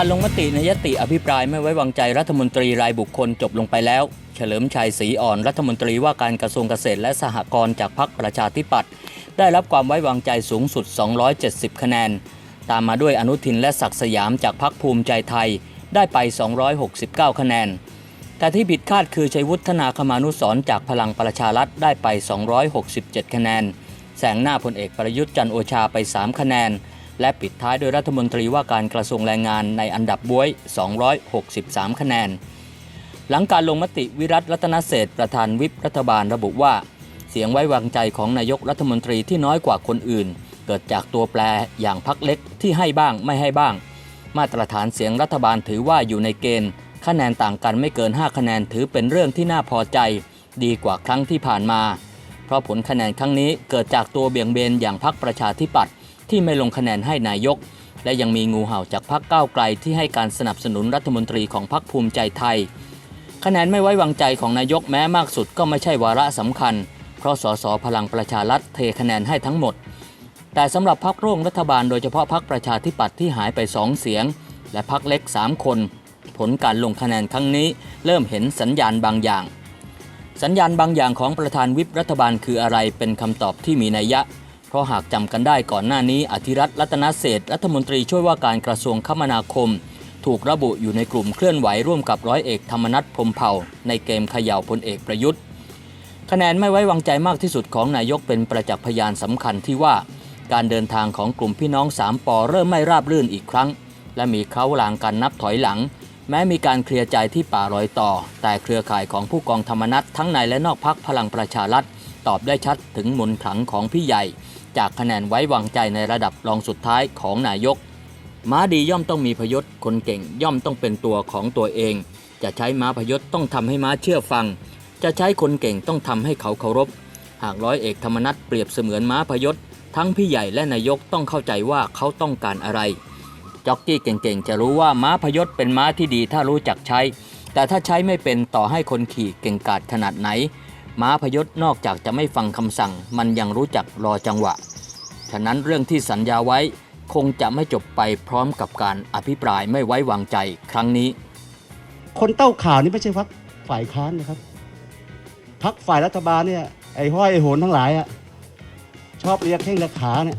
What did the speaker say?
การลงมติในยติอภิปรายไม่ไว้วางใจรัฐมนตรีรายบุคคลจบลงไปแล้ว เฉลิมชัยศรีอ่อนรัฐมนตรีว่าการกระทรวงเกษตรและสหกรณ์จากพรรคประชาธิปัตย์ได้รับความไว้วางใจสูงสุด 270 คะแนน ตามมาด้วยอนุทินและศักดิ์สยามจากพรรคภูมิใจไทยได้ไป 269 คะแนน แต่ที่ผิดคาดคือชัยวุฒนาคมานุสรจากพลังประชารัฐได้ไป 267 คะแนน แสงหน้าพลเอกประยุทธ์จันโอชาไป 3 คะแนน และปิดท้ายโดยรัฐมนตรีว่าการกระทรวงแรงงานในอันดับบวย 263 คะแนน หลังการลงมติวิรัตรัตนเศษประธานวิปรัฐบาลระบุว่า เสียงไว้วางใจของนายกรัฐมนตรีที่น้อยกว่าคนอื่น เกิดจากตัวแปรอย่างพักเล็กที่ให้บ้างไม่ให้บ้าง มาตรฐานเสียงรัฐบาลถือว่าอยู่ในเกณฑ์ คะแนนต่างกันไม่เกิน 5 คะแนนถือเป็นเรื่องที่น่าพอใจ ดีกว่าครั้งที่ผ่านมา เพราะผลคะแนนครั้งนี้เกิดจากตัวเบี่ยงเบนอย่างพรรคประชาธิปัตย์ ที่ไม่ลงคะแนนให้นายก และยังมีงูเห่าจากพรรคก้าวไกลที่ให้การสนับสนุนรัฐมนตรีของพรรคภูมิใจไทย คะแนนไม่ไว้วางใจของนายกแม้มากสุดก็ไม่ใช่วาระสำคัญ เพราะสสพลังประชารัฐเทคะแนนให้ทั้งหมด แต่สำหรับพรรคร่วมรัฐบาลโดยเฉพาะพรรคประชาธิปัตย์ที่หายไป 2 เสียง และพรรคเล็ก 3 คน ผลการลงคะแนนครั้งนี้ เริ่มเห็นสัญญาณบางอย่างสัญญาณบางอย่างของประธานวิปรัฐบาลคืออะไรเป็นคำตอบที่มีนัยยะ เพราะหากจำกันได้ก่อนหน้านี้อธิรัตน์รัตนเศษรัฐมนตรีช่วยว่าการกระทรวงคมนาคม ถูกระบุอยู่ในกลุ่มเคลื่อนไหวร่วมกับร้อยเอกธรรมนัฐพรมเผ่า ในเกมเขย่าพลเอกประยุทธ์คะแนนไม่ไว้วางใจมากที่สุดของนายกเป็นประจักษ์พยานสำคัญที่ว่า การเดินทางของกลุ่มพี่น้องสามปอเริ่มไม่ราบรื่นอีกครั้ง และมีเขาลางกันนับถอยหลัง แม้มีการเคลียร์ใจที่ป่ารอยต่อ แต่เครือข่ายของผู้กองธรรมนัฐทั้งในและนอกพักพลังประชารัฐตอบได้ชัดถึงมนขลังของพี่ใหญ่ จากคะแนนไว้วางใจในระดับรองสุดท้ายของนายก ม้าดีย่อมต้องมีพยศคนเก่งย่อมต้องเป็นตัวของตัวเอง จะใช้ม้าพยศต้องทำให้ม้าเชื่อฟัง จะใช้คนเก่งต้องทำให้เขาเคารพ หากร้อยเอกธรรมนัฐเปรียบเสมือนม้าพยศทั้งพี่ใหญ่และนายกต้องเข้าใจว่าเขาต้องการอะไรจ็อกกี้เก่งๆ จะรู้ว่าม้าพยศเป็นม้าที่ดีถ้ารู้จักใช้ แต่ถ้าใช้ไม่เป็นต่อให้คนขี่เก่งกาจขนาดไหน ม้าพยศนอกจากจะไม่ฟังคำสั่ง มันยังรู้จักรอจังหวะ ฉะนั้นเรื่องที่สัญญาไว้คงจะไม่จบไปพร้อมกับการอภิปรายไม่ไว้วางใจครั้งนี้ คนเต้าข่าวนี่ไม่ใช่พักฝ่ายค้านนะครับพักฝ่ายรัฐบาลเนี่ยไอ้ห้อยไอ้โหนทั้งหลายอะชอบเรียกแข้งระขาเนี่ย